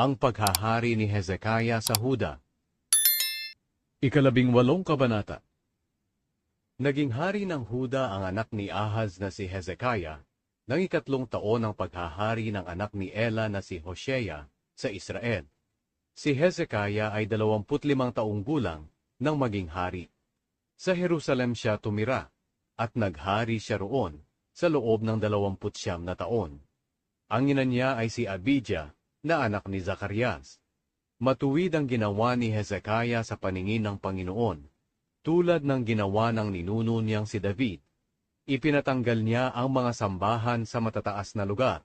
Ang paghahari ni Hezekiah sa Huda. Ikalabing walong kabanata. Naging hari ng Huda ang anak ni Ahaz na si Hezekiah, ng ikatlong taon ng paghahari ng anak ni Ela na si Hoshea sa Israel. Si Hezekiah ay dalawamput limang taong gulang nang maging hari. Sa Jerusalem siya tumira, at naghari siya roon sa loob ng dalawamput siyam na taon. Ang ina niya ay si Abijah, na anak ni Zacarias. Matuwid ang ginawa ni Hezekiah sa paningin ng Panginoon, tulad ng ginawa ng ninuno niyang si David. Ipinatanggal niya ang mga sambahan sa matataas na lugar.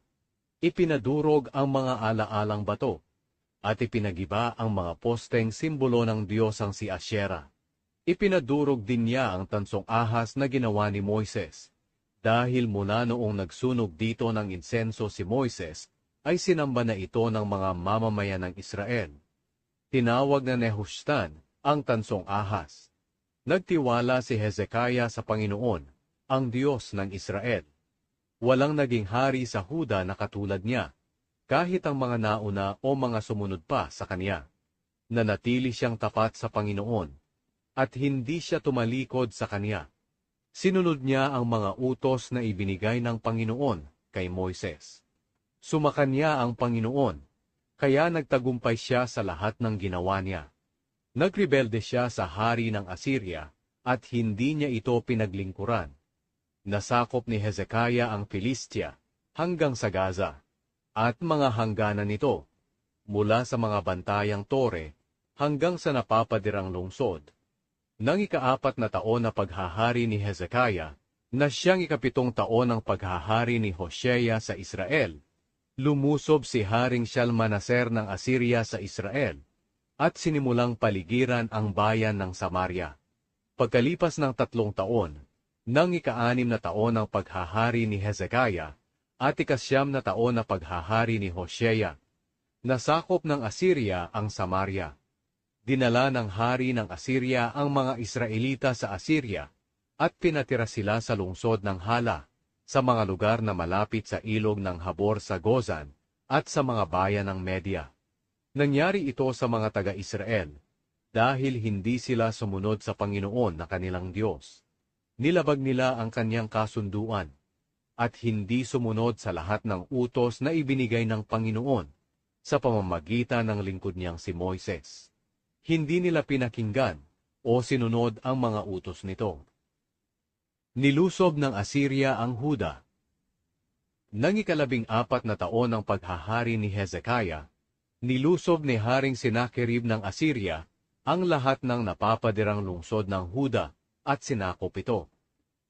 Ipinadurog ang mga alaalang bato, at ipinagiba ang mga posteng simbolo ng Diyosang si Asherah. Ipinadurog din niya ang tansong ahas na ginawa ni Moises. Dahil mula noong nagsunog dito ng insenso si Moises, ay sinamba na ito ng mga mamamayan ng Israel. Tinawag na Nehushtan ang tansong ahas. Nagtiwala si Hezekiah sa Panginoon, ang Diyos ng Israel. Walang naging hari sa Huda na katulad niya, kahit ang mga nauna o mga sumunod pa sa kanya. Nanatili siyang tapat sa Panginoon, at hindi siya tumalikod sa kanya. Sinunod niya ang mga utos na ibinigay ng Panginoon kay Moises. Sumakan niya ang Panginoon, kaya nagtagumpay siya sa lahat ng ginawa niya. Nagrebelde siya sa hari ng Assyria, at hindi niya ito pinaglingkuran. Nasakop ni Hezekiah ang Filistia hanggang sa Gaza, at mga hangganan nito, mula sa mga bantayang tore hanggang sa napapadirang lungsod. Nang ikaapat na taon na paghahari ni Hezekiah, na siyang ikapitong taon ng paghahari ni Hoshea sa Israel, lumusob si Haring Shalmaneser ng Assyria sa Israel, at sinimulang paligiran ang bayan ng Samaria. Pagkalipas ng tatlong taon, nang ikaanim na taon ng paghahari ni Hezekiah, at ikasyam na taon na paghahari ni Hoshea, nasakop ng Assyria ang Samaria. Dinala ng hari ng Assyria ang mga Israelita sa Assyria, at pinatira sila sa lungsod ng Hala, sa mga lugar na malapit sa ilog ng Habor sa Gozan, at sa mga bayan ng Media. Nangyari ito sa mga taga-Israel, dahil hindi sila sumunod sa Panginoon na kanilang Diyos. Nilabag nila ang kanyang kasunduan, at hindi sumunod sa lahat ng utos na ibinigay ng Panginoon sa pamamagitan ng lingkod niyang si Moises. Hindi nila pinakinggan o sinunod ang mga utos nito. Nilusob ng Assyria ang Huda. Nang ikalabing apat na taon ng paghahari ni Hezekiah, nilusob ni Haring Sinakerib ng Assyria ang lahat ng napapadirang lungsod ng Huda at sinakop ito.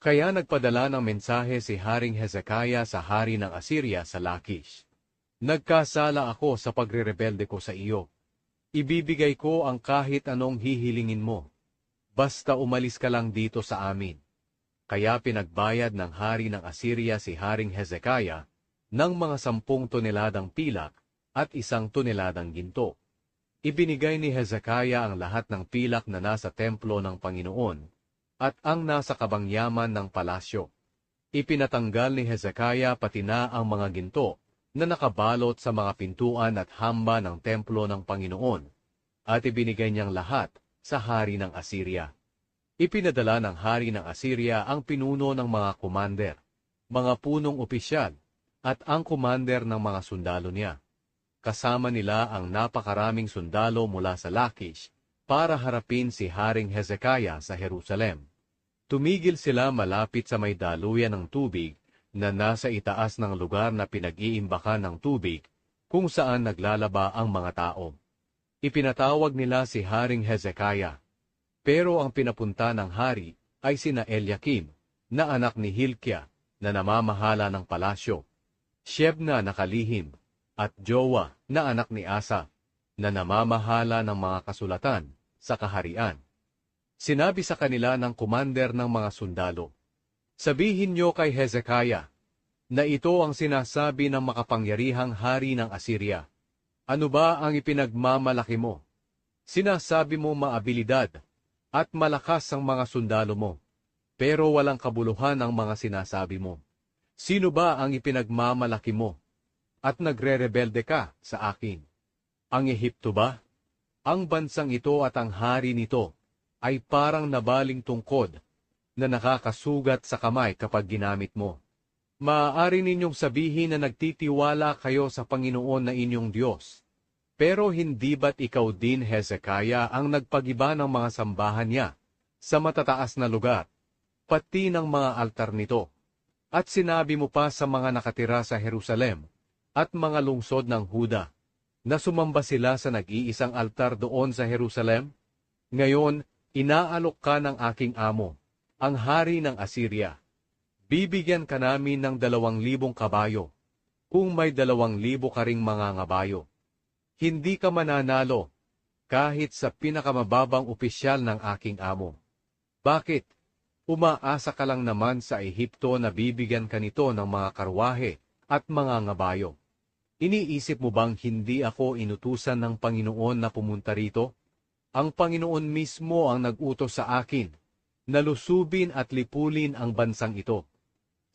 Kaya nagpadala ng mensahe si Haring Hezekiah sa hari ng Assyria sa Lakish. Nagkasala ako sa pagrerebelde ko sa iyo. Ibibigay ko ang kahit anong hihilingin mo. Basta umalis ka lang dito sa amin. Kaya pinagbayad ng hari ng Assyria si Haring Hezekiah ng mga sampung toneladang pilak at isang toneladang ginto. Ibinigay ni Hezekiah ang lahat ng pilak na nasa templo ng Panginoon at ang nasa kabangyaman ng palasyo. Ipinatanggal ni Hezekiah pati na ang mga ginto na nakabalot sa mga pintuan at hamba ng templo ng Panginoon at ibinigay niyang lahat sa hari ng Assyria. Ipinadala ng hari ng Assyria ang pinuno ng mga kumander, mga punong opisyal, at ang kumander ng mga sundalo niya. Kasama nila ang napakaraming sundalo mula sa Lakish para harapin si Haring Hezekiah sa Jerusalem. Tumigil sila malapit sa may daluyan ng tubig na nasa itaas ng lugar na pinag-iimbakan ng tubig kung saan naglalaba ang mga tao. Ipinatawag nila si Haring Hezekiah pero ang pinapunta ng hari ay sina Eliakim, na anak ni Hilkia, na namamahala ng palasyo, Shebna na kalihim, at Jowa, na anak ni Asa, na namamahala ng mga kasulatan sa kaharian. Sinabi sa kanila ng kumander ng mga sundalo, Sabihin niyo kay Hezekiah, na ito ang sinasabi ng makapangyarihang hari ng Assyria. Ano ba ang ipinagmamalaki mo? Sinasabi mo maabilidad at malakas ang mga sundalo mo, pero walang kabuluhan ang mga sinasabi mo. Sino ba ang ipinagmamalaki mo? At nagre-rebelde ka sa akin. Ang Ehipto ba? Ang bansang ito at ang hari nito ay parang nabaling tungkod na nakakasugat sa kamay kapag ginamit mo. Maaari ninyong sabihin na nagtitiwala kayo sa Panginoon na inyong Diyos. Pero hindi ba't ikaw din, Hezekiah, ang nagpagiba ng mga sambahan niya sa matataas na lugar, pati ng mga altar nito? At sinabi mo pa sa mga nakatira sa Jerusalem at mga lungsod ng Huda, na sumamba sila sa nag-iisang altar doon sa Jerusalem? Ngayon, inaalok ka ng aking amo, ang hari ng Assyria. Bibigyan ka namin ng dalawang libong kabayo, kung may dalawang libo ka ring mga ngabayo. Hindi ka mananalo, kahit sa pinakamababang opisyal ng aking amo. Bakit? Umaasa ka lang naman sa Ehipto na bibigyan ka nito ng mga karwahe at mga ngabayo. Iniisip mo bang hindi ako inutusan ng Panginoon na pumunta rito? Ang Panginoon mismo ang nag-utos sa akin na lusubin at lipulin ang bansang ito.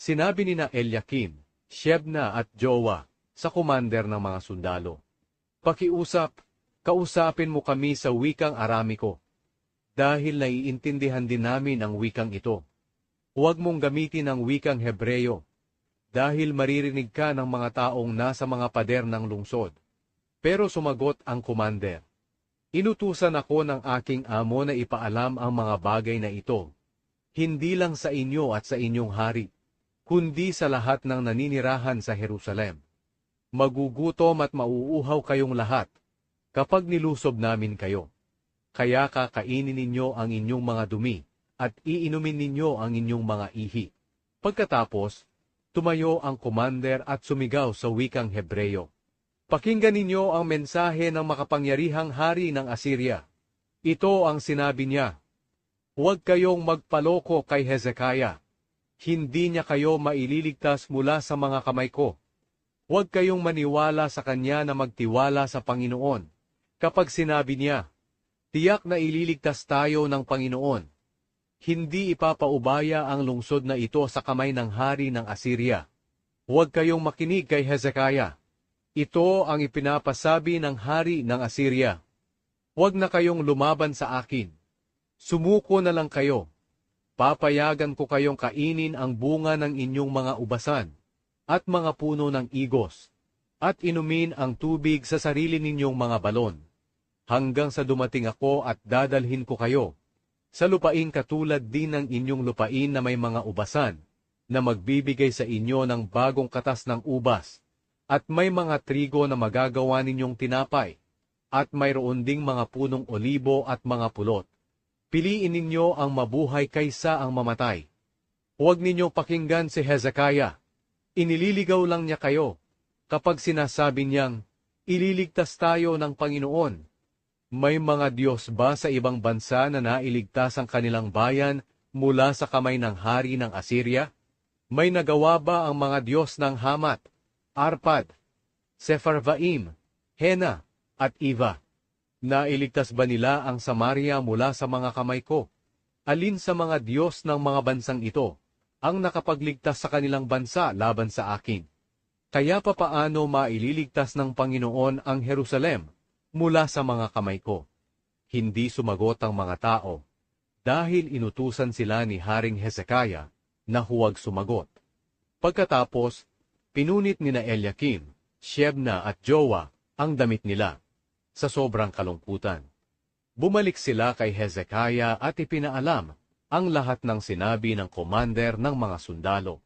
Sinabi ni na Eliakim, Shebna at Jowa sa kumander ng mga sundalo. Pakiusap, kausapin mo kami sa wikang Aramiko, dahil naiintindihan din namin ang wikang ito. Huwag mong gamitin ang wikang Hebreyo, dahil maririnig ka ng mga taong nasa mga pader ng lungsod. Pero sumagot ang kumander, Inutusan ako ng aking amo na ipaalam ang mga bagay na ito, hindi lang sa inyo at sa inyong hari, kundi sa lahat ng naninirahan sa Jerusalem. Magugutom at mauuhaw kayong lahat kapag nilusob namin kayo. Kaya kakainin ninyo ang inyong mga dumi at iinumin ninyo ang inyong mga ihi. Pagkatapos, tumayo ang commander at sumigaw sa wikang Hebreyo. Pakinggan ninyo ang mensahe ng makapangyarihang hari ng Assyria. Ito ang sinabi niya, Huwag kayong magpaloko kay Hezekiah. Hindi niya kayo maililigtas mula sa mga kamay ko. Huwag kayong maniwala sa kanya na magtiwala sa Panginoon. Kapag sinabi niya, Tiyak na ililigtas tayo ng Panginoon. Hindi ipapaubaya ang lungsod na ito sa kamay ng hari ng Assyria. Huwag kayong makinig kay Hezekiah. Ito ang ipinapasabi ng hari ng Assyria. Huwag na kayong lumaban sa akin. Sumuko na lang kayo. Papayagan ko kayong kainin ang bunga ng inyong mga ubasan at mga puno ng igos, at inumin ang tubig sa sarili ninyong mga balon, hanggang sa dumating ako at dadalhin ko kayo sa lupain katulad din ng inyong lupain na may mga ubasan, na magbibigay sa inyo ng bagong katas ng ubas, at may mga trigo na magagawa ninyong tinapay, at mayroon ding mga punong olibo at mga pulot. Piliin ninyo ang mabuhay kaysa ang mamatay. Huwag ninyong pakinggan si Hezekiah. Inililigaw lang niya kayo kapag sinasabi niyang, ililigtas tayo ng Panginoon. May mga Diyos ba sa ibang bansa na nailigtas ang kanilang bayan mula sa kamay ng hari ng Assyria? May nagawa ba ang mga Diyos ng Hamat, Arpad, Sepharvaim, Hena, at Iva? Nailigtas ba nila ang Samaria mula sa mga kamay ko? Alin sa mga Diyos ng mga bansang ito ang nakapagligtas sa kanilang bansa laban sa akin? Kaya papaano maililigtas ng Panginoon ang Jerusalem mula sa mga kamay ko? Hindi sumagot ang mga tao dahil inutusan sila ni Haring Hezekiah na huwag sumagot. Pagkatapos, pinunit ni na Eliakim, Shebna at Jowa ang damit nila sa sobrang kalungkutan. Bumalik sila kay Hezekiah at ipinaalam ang lahat ng sinabi ng commander ng mga sundalo.